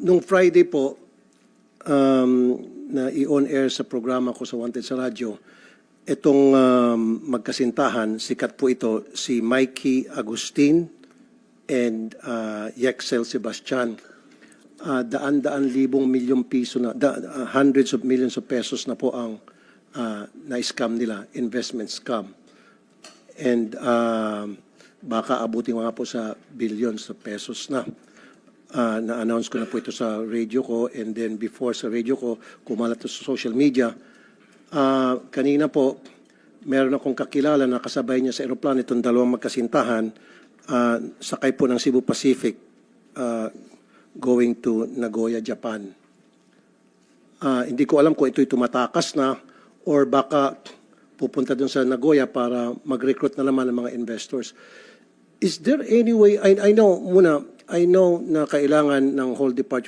nung Friday po, um, na i-on air sa programa ko sa Wanted sa radyo, itong um, magkasintahan, sikat po ito, si Mikey Agustin and uh, Yexel Sebastian. Uh, daan-daan libong milyong piso na, da, uh, hundreds of millions of pesos na po ang uh, na-scam nila, investment scam. And um, baka abutin mga po sa billions of pesos na. Ah, na-announce ko na po ito sa radio ko and then before sa radio ko, kumalat sa social media. Ah, kanina po, meron akong kakilala na kasabay niya sa aeroplano itong dalawang magkasintahan, ah, sakay po ng Cebu Pacific ah, going to Nagoya, Japan. Ah, hindi ko alam kung ito'y tumatakas na or baka pupunta dun sa Nagoya para mag-recruit na naman ng mga investors. Is there any way, I, I know muna, I know na kailangan ng whole departure